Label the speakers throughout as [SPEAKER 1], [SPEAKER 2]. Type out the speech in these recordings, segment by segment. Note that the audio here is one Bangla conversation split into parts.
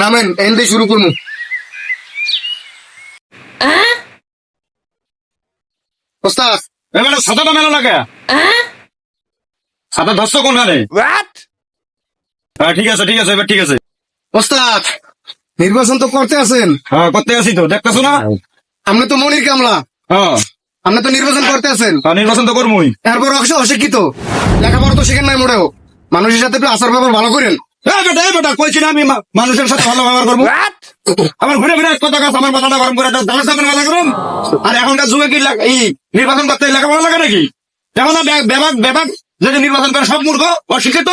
[SPEAKER 1] নামেন এনতে শুরু ওস্তাদ।
[SPEAKER 2] এবারে ছাতাটা মেলা লাগে। ধরছো হ্যাঁ ঠিক আছে ঠিক আছে এবার ঠিক আছে।
[SPEAKER 1] ওস্তাদ নির্বাচন তো করতে আছেন।
[SPEAKER 2] হ্যাঁ করতে আছি তো দেখতেছো না?
[SPEAKER 1] আপনি তো মনির কামলা।
[SPEAKER 2] হ্যাঁ।
[SPEAKER 1] আপনি তো নির্বাচন করতে আছেন।
[SPEAKER 2] আর নির্বাচন তো করবোই।
[SPEAKER 1] তারপর অবশ্য অশিক্ষিত। লেখাপড়া তো শেখেন নাই মোটেও। মানুষের সাথে আচার ব্যবহার ভালো করেন।
[SPEAKER 2] বেটা বেটা কইছি না আমি মানুষের সাথে ভালো ব্যবহার করব। আমার ঘুরে ফিরে কথা কাজ আমার মাথাটা গরম করে দাও সামনে মাথা গরম। আর এখনকার যুগে কি এই নির্বাচন করতে লেখাপড়া লাগে নাকি? এখন না বে- বেবাক বেবাক যদি নির্বাচন করে সব মূর্খ অশিক্ষিত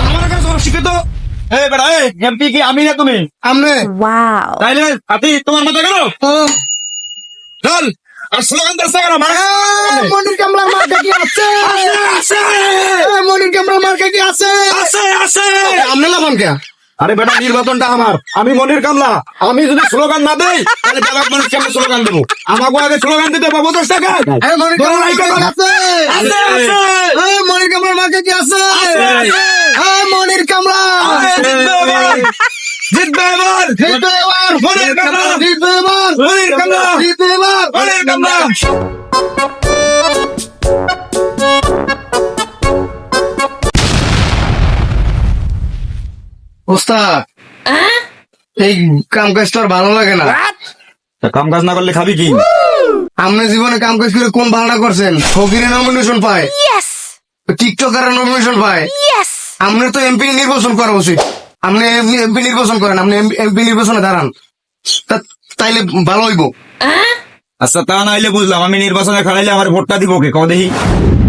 [SPEAKER 2] আমার কাছে অশিক্ষিত এই বেটা এই এমপি কি আমি না তুমি?
[SPEAKER 1] আপনি
[SPEAKER 3] Wow.
[SPEAKER 2] তাইলে হাতি তোমার মাথা গেল? চল। আর স্লোগান দিচ্ছে কেন মার
[SPEAKER 1] এ, মনির কামলার মার্কা কি আছে
[SPEAKER 2] আছে
[SPEAKER 1] এ, মনির কামলার মার্কা কি আছে
[SPEAKER 2] আছে আছে
[SPEAKER 1] আপনি লাভান কে?
[SPEAKER 2] আরে বেটা নির্বাচনটা আমার। আমি মনির কামলা। আমি যদি স্লোগান না দেই তাহলে বেবাক মানুষ কেমন স্লোগান দেবো। আমাকে আগে স্লোগান দিতে পাবো দশ টাকা।
[SPEAKER 1] মনির কামলার কি আছে। এ, মনির কামলার মার্কা কি আছে
[SPEAKER 2] আছে।
[SPEAKER 1] এ, মনির কামলা।
[SPEAKER 2] জিতবে এবার। জিতবে এবার।
[SPEAKER 1] জিতবে এবার।
[SPEAKER 2] মনির কামলা।
[SPEAKER 1] জিতবে এবার।
[SPEAKER 2] মনির কামলা।
[SPEAKER 1] জিতবে এবার।
[SPEAKER 2] মনির কামলা
[SPEAKER 1] ওস্তাদ। এই কাম আর ভালো লাগে না।
[SPEAKER 2] কাম কাজ না করলে খাবি কি?
[SPEAKER 1] আপনি জীবনে কাম কাজ করে কোন ভাড়া করছেন? ফকিরে নমিনেশন পায়।
[SPEAKER 3] Yes.
[SPEAKER 1] টিকটকারের নমিনেশন পায়।
[SPEAKER 3] Yes.
[SPEAKER 1] আপনার তো এমপি নির্বাচন করা উচিত। আপনি এমপি নির্বাচন করেন আপনি এমপি নির্বাচনে দাঁড়ান। তাইলে ভালো হইব।
[SPEAKER 2] আচ্ছা তা নাইলে বুঝলাম আমি নির্বাচনে খাইলে আমার ভোটটা দিব কে? কও দেখি।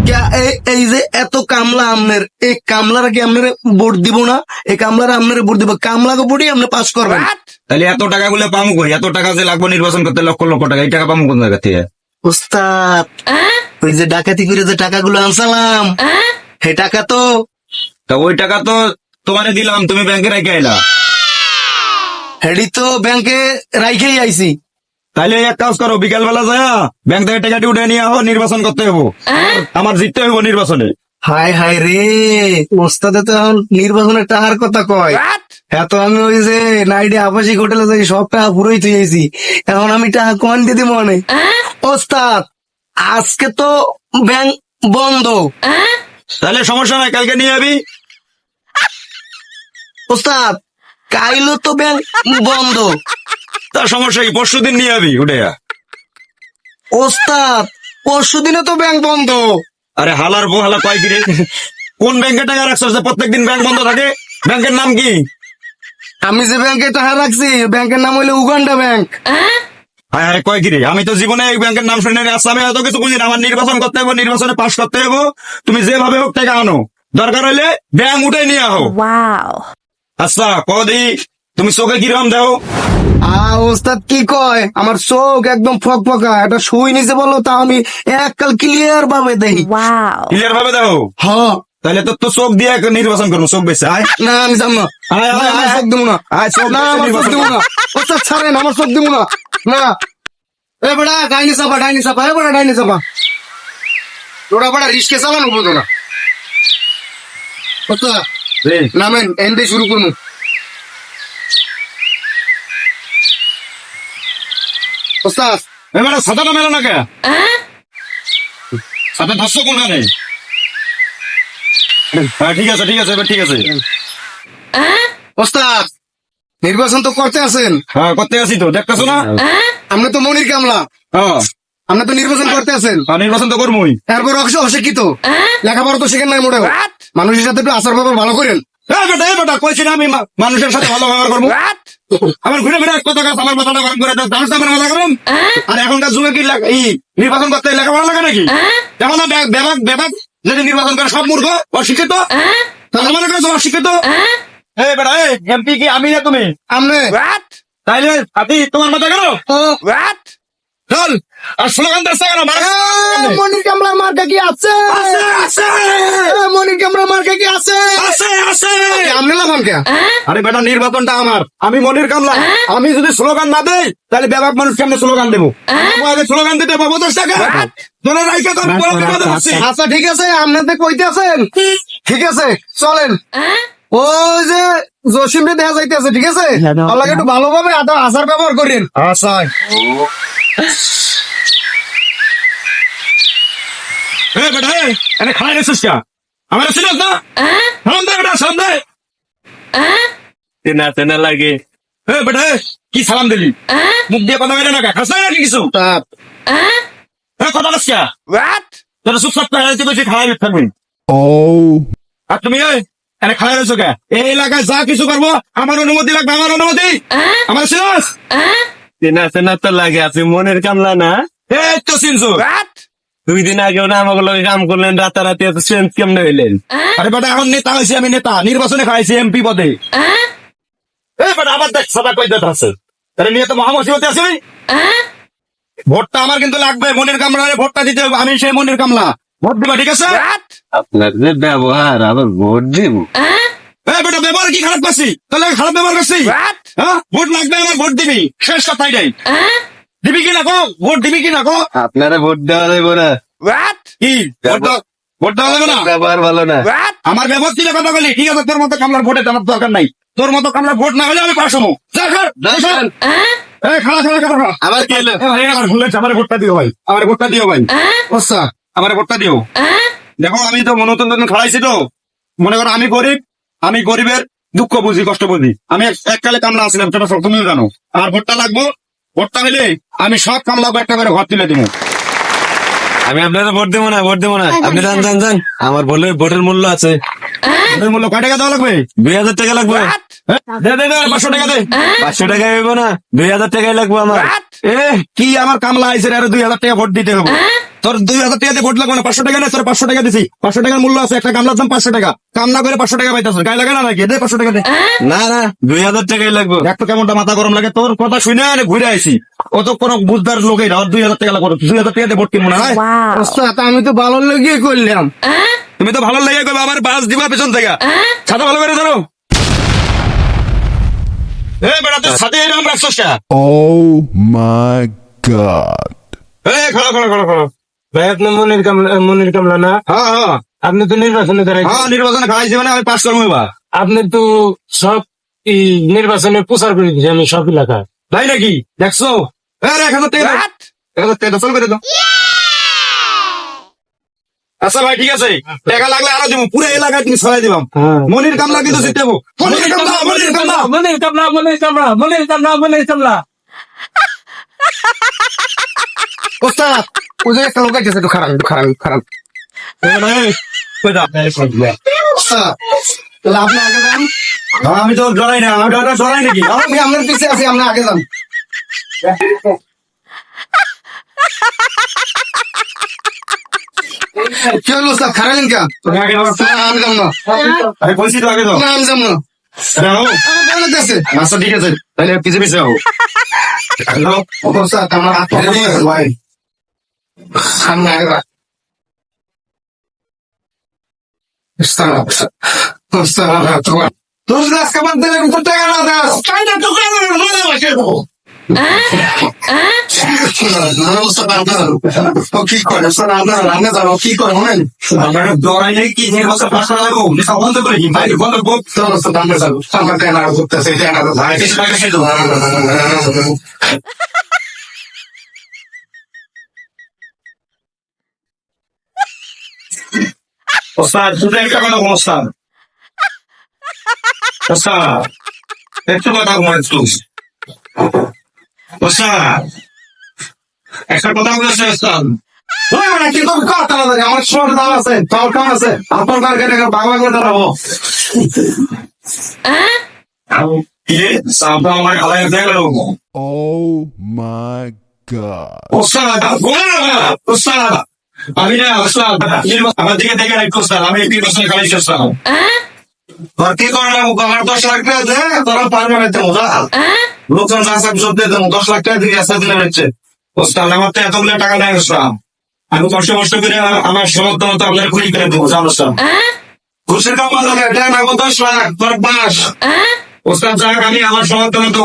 [SPEAKER 1] কে- এই- যে এত কামলা আমনের এই কামলারা কি আপনার ভোট দিব না? এই কামলারা আপনার ভোট দিব। কামলাকে ভোটই আপনি পাস করবেন।
[SPEAKER 2] তাহলে এত টাকা গুলো পামু কই? এত টাকা যে লাগবে নির্বাচন করতে লক্ষ লক্ষ টাকা। এই টাকা পামু কোন জায়গা থেকে?
[SPEAKER 1] উস্তাদ ওই যে ডাকাতি করে যে টাকাগুলো আনসালাম সেই টাকা তো।
[SPEAKER 2] তা ওই টাকা তো তোমারে দিলাম তুমি ব্যাংকে রেখে আইলা।
[SPEAKER 1] হেডি তো ব্যাংকে রাইখেই আইছি।
[SPEAKER 2] তাইলে এক কাজ করো বিকাল বেলা যায় ব্যাংক থেকে টাকাটি উঠে নিয়ে আহো নির্বাচন করতে হব আমার জিততে হইব নির্বাচনে।
[SPEAKER 1] হায় হায় রে ওস্তাদে তো এখন নির্বাচনের টাকার কথা কয়। এত আমি ওই যে নাইডে আবাসিক হোটেলে যাই সব টাকা পুরোই থুয়েছি এখন আমি টাকা কন দিতে মনে? ওস্তাদ আজকে তো ব্যাংক বন্ধ।
[SPEAKER 2] তাহলে সমস্যা নাই কালকে নিয়ে যাবি
[SPEAKER 1] ওস্তাদ কাইলো তো ব্যাংক বন্ধ।
[SPEAKER 2] তার সমস্যা কি? পরশু দিন নিয়ে যাবি উঠে
[SPEAKER 1] ওস্তাদ পরশু দিনে তো ব্যাংক বন্ধ।
[SPEAKER 2] আরে হালার বউ হালা কয় কিরে? কোন ব্যাংকে টাকা রাখছো যে প্রত্যেকদিন ব্যাংক বন্ধ থাকে? ব্যাংকের নাম কি?
[SPEAKER 1] আমি যে ব্যাংকে টাকা রাখছি ব্যাংকের নাম হইল উগান্ডা ব্যাংক।
[SPEAKER 2] হায় হায় কয় কিরে? আমি তো জীবনে এই ব্যাংকের নাম শুনে আসছি আমি এত কিছু বুঝি না। আমার নির্বাচন করতে হবে নির্বাচনে পাশ করতে হবে তুমি যেভাবে হোক টাকা আনো। দরকার হলে ব্যাংক উঠে নিয়ে আহো। আচ্ছা কদি তুমি চোখে কীরকম দাও
[SPEAKER 1] আ ওস্তাদ কি কয়? আমার চোখ একদম ফক ফকা। এটা শুই নিচে বলো তা আমি এককাল ক্লিয়ার ভাবে দেখি।
[SPEAKER 3] Wow.
[SPEAKER 2] ক্লিয়ার ভাবে দাও
[SPEAKER 1] হ
[SPEAKER 2] তাহলে তো তো চোখ দিয়ে একটা নির্বাচন করব চোখ বেছে। আয়।
[SPEAKER 1] না আমি যাম না।
[SPEAKER 2] আয়, আয়,
[SPEAKER 1] না, আমার
[SPEAKER 2] আয়,
[SPEAKER 1] চোখ দিব না।
[SPEAKER 2] আয়, চোখ
[SPEAKER 1] না আমার চোখ
[SPEAKER 2] নির্বাচন
[SPEAKER 1] দিব না। ওস্তাদ ছাড়েন আমার চোখ দিব না। না। এ বড়া ডাইনি চাপা ডাইনি চাপা এ বড়া ডাইনি চাপা। লোড়া বড়া রিস্কে চালানো বুঝো না। ওস্তাদ নামেন এনতে শুরু করব। ওস্তাদ
[SPEAKER 2] এবারে ছাতাটা মেলো না কে ধরছো কোনখানে? হ্যাঁ ঠিক আছে ঠিক আছে এবার ঠিক আছে।
[SPEAKER 1] ওস্তাদ নির্বাচন তো করতে আছেন।
[SPEAKER 2] হ্যাঁ করতে আসি তো দেখতেছো না?
[SPEAKER 1] আপনি তো মনির কামলা।
[SPEAKER 2] হ্যাঁ।
[SPEAKER 1] আপনি তো নির্বাচন করতে আছেন।
[SPEAKER 2] আর নির্বাচন তো করবোই।
[SPEAKER 1] অবশ্য অশিক্ষিত। লেখাপড়া তো শেখেন নাই মোটেও। মানুষের সাথে একটু আচার ব্যবহার ভালো করেন।
[SPEAKER 2] বেটা বেটা কইছি না আমি মানুষের সাথে ভালো ব্যবহার করব। আমার ঘুরে ঘুরে কত গাছ আমার মাথাটা গরম করে দাও দামস মাথা গরম আর এখনকার যুগে কি এই নির্বাচন করতে লেখাপড়া লাগে নাকি? যেমন না ব্যাপক বেবাক যদি নির্বাচন করে সব মূর্খ অশিক্ষিত তাহলে এই বেটা এই এমপি কি আমি না তুমি?
[SPEAKER 1] আপনি
[SPEAKER 2] তাইলে আপনি তোমার মাথা গেল? চল আর স্লোগান দিচ্ছে কেন?
[SPEAKER 1] মনির কামলার মার্কা কি আছে?
[SPEAKER 2] আছে আছে।
[SPEAKER 1] এ, মনির কামলার মার্কা কি আছে?
[SPEAKER 2] আছে আছে।
[SPEAKER 1] আপনি লাভান কে
[SPEAKER 2] আরে বেটা নির্বাচনটা আমার। আমি মনির কামলা আমি যদি স্লোগান না দেই তাহলে ব্যাপক মানুষ কেমনে স্লোগান দেবো? স্লোগান দিতে পাবো দশ টাকা।
[SPEAKER 1] আচ্ছা ঠিক আছে আপনাদের কইতে আছেন ঠিক আছে চলেন। ওই যে জসিমরে দেখা যাইতেছে ঠিক আছে? আল্লাহকে একটু ভালোভাবে আদা আচার ব্যবহার করেন।
[SPEAKER 2] আচ্ছা এনে খাই রেছিস কা? আমার ছিল না? সালাম দে বেটা সালাম দে।
[SPEAKER 3] চেনা চেনা লাগে।
[SPEAKER 2] এ বেটা কি সালাম দিলি? মুখ দিয়ে কথা বেরো না কা খাস নাকি কিছু? এ কথা বলছিস কা? তোর সুখ সপ্তাহ হইতে বেশি খাই থাকবি। আর তুমি এনে খাই রেছো কা? এই এলাকায় যা কিছু করব আমার অনুমতি লাগবে আমার অনুমতি? আমার ছিল
[SPEAKER 3] চেনা চেনা তো লাগে আছে মনের কামলা না?
[SPEAKER 2] এই তো চিনছো
[SPEAKER 3] দুই দিন আগেও না আমাকে লগে কাম করলেন রাতারাতি এত চেঞ্জ কেমনে হইলেন?
[SPEAKER 2] আরে বেটা এখন নেতা হয়েছি আমি নেতা নির্বাচনে খাইছি এমপি পদে। বেটা আবার দেখ সদা কই দেত আছে। তাহলে নিয়ে তো মহামসিবতে আছে। ভোটটা আমার কিন্তু লাগবে মনের কামলা ভোটটা দিতে হবে আমি সেই মনের কামলা। ভোট দিবা ঠিক আছে?
[SPEAKER 3] আপনার যে ব্যবহার আবার ভোট দিব।
[SPEAKER 2] ব্যবহার কি খারাপ করছি? তাহলে খারাপ ব্যবহার করছি? হ্যাঁ? ভোট লাগবে আমার ভোট দিবি। শেষ কথাই নাই দিবি কি না গো ভোট দিবি কি না গো
[SPEAKER 3] আপনারা ভোট দেওয়া যাবে না।
[SPEAKER 2] কি? ভোট দাও- ভোট দেওয়া যাবে না?
[SPEAKER 3] ব্যবহার ভালো না।
[SPEAKER 2] আমার ব্যবহার কথা বলি? ঠিক আছে তোর মতো কামলার ভোটে আমার দরকার নাই। তোর মতো কামলার ভোট না হলে আমি পাশ হব। খাড়া খাড়া খাড়া।
[SPEAKER 3] আবার কি হলো?
[SPEAKER 2] আমার ভুল হয়েছে, আমার ভোটটা দিও ভাই। আমার ভোটটা দিও ভাই। আচ্ছা আমার ভোটটা দিও। দেখো আমি তো মনোতন্ত্র খাড়াইছি তো। মনে করো আমি গরিব আমি গরিবের দুঃখ বুঝি কষ্ট বুঝি। আমি এক- এককালে কামলা আছিলাম সেটা সব তুমিও জানো। আর ভোটটা লাগবো? ভোটটা হলে আমি সব কামলাকে একটা করে ঘর তুলে দিব।
[SPEAKER 3] আমি আপনারা ভোট দেবো না ভোট দেবো না। আপনি জান জান জান আমার ভোটের ভোটের মূল্য আছে।
[SPEAKER 2] ভোটের মূল্য কয় টাকা দেওয়া লাগবে?
[SPEAKER 3] দুই হাজার টাকা লাগবে।
[SPEAKER 2] হ্যাঁ? দে দে দে পাঁচশো টাকা দে।
[SPEAKER 3] পাঁচশো টাকা হইব না দুই হাজার টাকাই লাগবে আমার।
[SPEAKER 2] এ কি আমার কামলা আইসে রে, আরও দুই হাজার টাকা ভোট দিতে হবে। তোর দুই হাজার টাকা দিয়ে ভোট লাগবে না পাঁচশো টাকা না তোর পাঁচশো টাকা দিছি। পাঁচশো টাকার মূল্য আছে একটা কামলার দাম পাঁচশো টাকা। কাম না করে পাঁচশো টাকা পাইতেছ গায়ে লাগে না নাকি? দে পাঁচশো টাকা দে।
[SPEAKER 3] না না দুই হাজার টাকাই লাগবে।
[SPEAKER 2] দেখ কেমনটা মাথা গরম লাগে তোর কথা শুনে আরে ঘুরে আইছি। অত কোন বুঝদার লোকেই না ওর দুই হাজার টাকা লাগবে দুই হাজার টাকা দিয়ে ভোট কিনবো না
[SPEAKER 1] আমি তো ভালো লেগে করলাম।
[SPEAKER 2] তুমি তো ভালো লেগে কবে আবার বাস দিবা পেছন থেকে। ছাতা ভালো করে ধরো। এ বেটা তোর সাথে এরকম রাখছিস কে?
[SPEAKER 4] Oh my god.
[SPEAKER 2] এ খড়ো খড়ো খড়ো খড়ো।
[SPEAKER 3] ভাই আপনার মনের কামলা মনের কামলা না?
[SPEAKER 2] হ্যাঁ হ্যাঁ।
[SPEAKER 3] আপনি তো নির্বাচনে দাঁড়াই
[SPEAKER 2] হ্যাঁ নির্বাচনে খাইছি মানে আমি পাস করব এবার
[SPEAKER 3] আপনি তো সব এই নির্বাচনে প্রচার করে দিয়েছে আমি সব এলাকায়
[SPEAKER 2] তাই নাকি? দেখছ? এক হাজার টাকা এক হাজার টাকা চল করে দাও। আচ্ছা ভাই ঠিক আছে। টাকা লাগলে আরও দিব পুরো এলাকায় তুমি ছড়াই দিবাম। মনির কামলা কিন্তু জিতে মনির কামলা মনির কামলা
[SPEAKER 3] মনের কামলা। মনের কামলা মনের কামলা মনের কামলা।
[SPEAKER 1] ওস্তাদ ওই যে একটা লোক আছে একটু খারাপ একটু
[SPEAKER 2] দাও?
[SPEAKER 1] ওস্তাদ তাহলে আপনি আগে যান।
[SPEAKER 2] আমি তো জড়াই না আমি তো জড়াই নাকি?
[SPEAKER 1] আমি আপনার পিছিয়ে আছি আপনি আগে যান। কি হলো স্যার খারাপ। আমি যাম না
[SPEAKER 2] আরে বলছি তো আগে দাও
[SPEAKER 1] না, আমি যাম না।
[SPEAKER 2] আচ্ছা ঠিক আছে তাহলে পিছে পিছে হও হ্যালো
[SPEAKER 1] আমার হাত ভাই সামনে আগে তোর গাছ দিলে টাকা না দাস কাইটা টুকরা করে বসে দেবো ও কি করে আপনার রান্না জানো কি করে মনেন
[SPEAKER 2] আমরা জড়াই নাই কি নির্বাচন পাশ করা লাগবো সব বন্ধ করে কি ভাই বন্ধ
[SPEAKER 1] স্যার রান্না জানো আমার কেন
[SPEAKER 2] কথা বল, ওস্তাদ। একটু কথা বল একটু ওস্তাদ একটা কথা বলেছে ওস্তাদ
[SPEAKER 1] ওই মানে কি তোর কথা না আমার শোর দাম আছে তোর কাম আছে আপনার কার কেটে বাবা করে দাঁড়াবো
[SPEAKER 2] কি সামনে আমার খালাই দেখল
[SPEAKER 4] Oh my god.
[SPEAKER 2] ওস্তাদ ওস্তাদ আমি না আমার দিকে দেখে রাখো ওস্তাদ আমি তিন বছর ওস্তাদ তোর কি করে না আমার দশ লাখ টাকা দে তোরা পারবে না দেবো লোকজন আসা সব দিয়ে দেবো। দশ লাখ টাকা দিয়ে আসা দিলে হচ্ছে। ওস্তাদ আমার তো এতগুলো টাকা নেই ওস্তাদ। আমি কষ্ট কষ্ট করে আমার সমর্থ মতো আপনার খুলি করে দেবো জানো ঘুষের কাম লাগে দেন আগো দশ লাখ তোর ওস্তাদ যাক আমি আমার সমর্থ মতো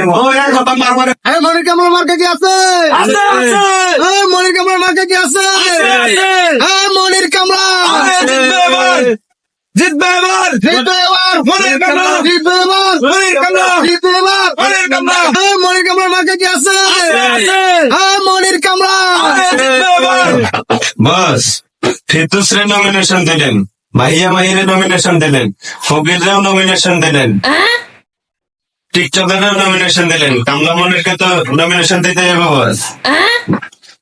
[SPEAKER 2] দেবো। ও এক কথা
[SPEAKER 1] মনির কামড় মার্কে কি আছে।
[SPEAKER 2] আছে, আছে।
[SPEAKER 1] মনির কামড় মার্কে কি আছে। মনির কামড়া
[SPEAKER 2] জিতবে এবার। জিতবে এবার! মনির কামরা!
[SPEAKER 1] জিতবে এবার!
[SPEAKER 2] মনির কামরা!
[SPEAKER 1] জিতবে এবার!
[SPEAKER 2] মনির কামরা!
[SPEAKER 1] হ্যাঁ, মনির কামরা মাকে কি আছে? হ্যাঁ মনির কামরা!
[SPEAKER 3] বস ফিতুসরে নমিনেশন দিলেন মাহিয়া মাহিরে নমিনেশন দিলেন ফকিররাও নমিনেশন দিলেন। টিকটকাররাও নমিনেশন দিলেন কামলা মনিরকে তো নমিনেশন দিতে হবে বস।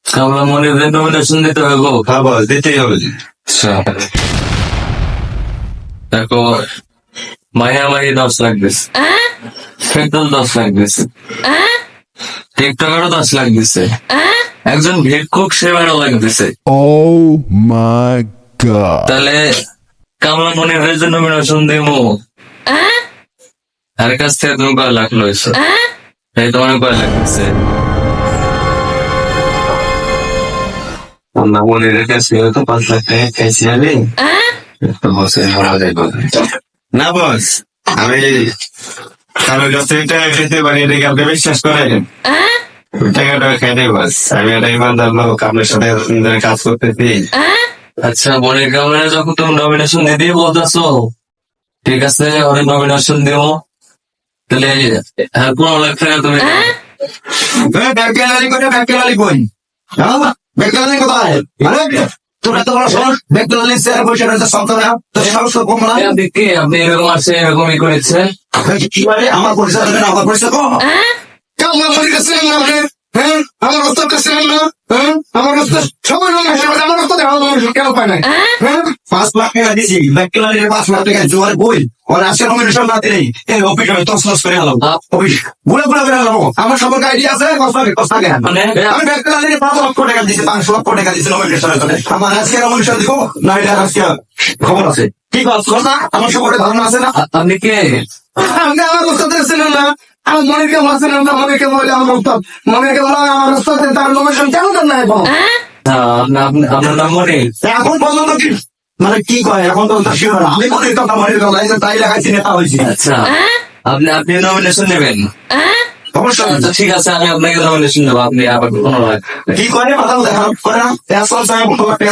[SPEAKER 3] কামলা মনিরের নমিনেশন দিতে হবে হ্যাঁ বস দিতেই হবে।
[SPEAKER 5] দেখো মায়া মাহি দশ লাখ দিছে ফেটল দশ লাখ দিছে টিকটকারও দশ লাখ দিছে একজন ভিক্ষুক সে বারো লাখ দিছে
[SPEAKER 4] Oh my god.
[SPEAKER 5] তাহলে কামলা মনিরের জন্য নমিনেশন দেবো। আর কাছ থেকে তুমি কয় লাখ লইছো। এই তোমার কয় লাখ দিছে
[SPEAKER 3] কামলা মনিরের কাছে হয়তো পাঁচ লাখ টাকা খাইছি আমি না বস আমি কারও কাছে টাকা খেতে পারি এটাকে আপনি বিশ্বাস করেন? ওই টাকাটা খাইতে বস আমি একটা ইমানদার লোক আপনার সাথে কাজ করতেছি।
[SPEAKER 5] আচ্ছা মনির কামরা যখন তুমি নমিনেশন দিতে বলতেছো ঠিক আছে ওরে নমিনেশন দেবো। তাহলে আর পনেরো লাখ টাকা তুমি
[SPEAKER 2] ব্যাংকেলারি করে ব্যাংকেলারি কই হ্যাঁ ব্যাংকেলারি কোথায়? এত বড় সাহস ব্যাংকেলারি স্যার বসে রয়েছে সন্তানা তো কম না
[SPEAKER 5] আপনি কি আপনি এরকম আছে এরকমই করেছে।
[SPEAKER 2] কি বলে? আমার পরিচয় আমার পরিচয় কো কামলা মনির কাছে না মানে হ্যাঁ? আমার রস্তার কাছে না? হ্যাঁ? আমার সবাই আসে আমার কেন পায় না হ্যাঁ? পাঁচ লাখ টাকা ব্যাংকেলারির পাঁচ লাখ টাকা জোয়ার বই ওর আজকে নমিনেশন না দিলেই এই অফিস আমি করে হলাম অফিস করে হলাম। আমার সম্পর্কে আইডিয়া আছে?
[SPEAKER 5] মানে?
[SPEAKER 2] আমি ব্যাংকেলারির পাঁচ লক্ষ টাকা দিছি পাঁচ লক্ষ টাকা দিছি নমিনেশনের জন্য। আমার আজকে নমিনেশন দিব না এটা আজকে খবর আছে। কি কথা? আমার সম্পর্কে ধারণা আছে না?
[SPEAKER 5] আপনি কে?
[SPEAKER 1] আমি আমার ওস্তাদের ছিলাম না। আমার মনিরকে বলছিলাম না মনিরকে বলে আমার ওস্তাদ মনিরকে বলা আমার ওস্তাদ তার লোকেশন কেন দেন না এখন
[SPEAKER 5] আপনি- আপনার নাম মনে?
[SPEAKER 2] এখন পর্যন্ত কি? মানে কি কয় এখন তো শিওর আমি কথা কথা তাই লাগাইছি নেতা হয়েছি।
[SPEAKER 5] আচ্ছা। আপনি আপনি নমিনেশন নেবেন।
[SPEAKER 2] অবশ্যই।
[SPEAKER 5] আচ্ছা ঠিক আছে আমি আপনাকে নমিনেশন দেবো আপনি আবার
[SPEAKER 2] কি করে না?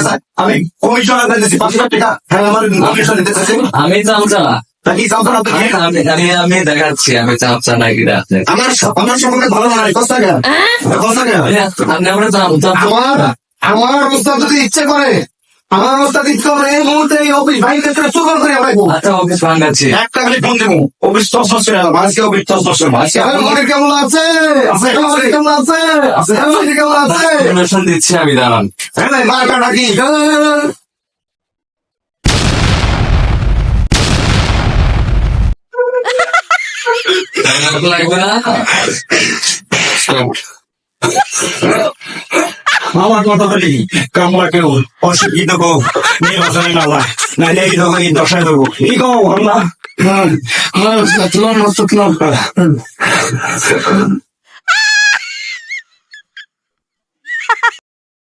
[SPEAKER 2] চায়। আমি কমিশনার দিয়েছি পাঁচ লাখ টাকা হ্যাঁ আমার নমিনেশন দিতে
[SPEAKER 5] আমি চামচা
[SPEAKER 2] তা কি চাও না তুমি
[SPEAKER 5] আমি আমি দেখাচ্ছি নাকি
[SPEAKER 2] আমার আমার সম্পর্কে ভালো না
[SPEAKER 5] আপনি আমরা
[SPEAKER 1] আমার আমার যদি ইচ্ছে করে আমার ইচ্ছে করে এই মুহূর্তে এই অফিস ভাই ক্ষেত্রে চুর করে আমরা
[SPEAKER 5] আচ্ছা অফিস ভাঙাচ্ছি।
[SPEAKER 2] একটা খালি ফোন দেবো। অফিস এলাম আজকে অফিস আজকে
[SPEAKER 1] মনির কেমন আছে
[SPEAKER 2] আছে,
[SPEAKER 1] কেমন আছে মনির কেমন আছে
[SPEAKER 5] দিচ্ছি আমি দাঁড়ান।
[SPEAKER 2] হ্যাঁ মার্কা নাকি
[SPEAKER 5] লাগবে না
[SPEAKER 2] আমার কথা বলি? কামলা কেউ অশিক্ষিত কেউ নির্বাচনে না যায় নাইলে এই এই দশায় দেবো এই গো আমরা
[SPEAKER 1] হ্যাঁ হ্যাঁ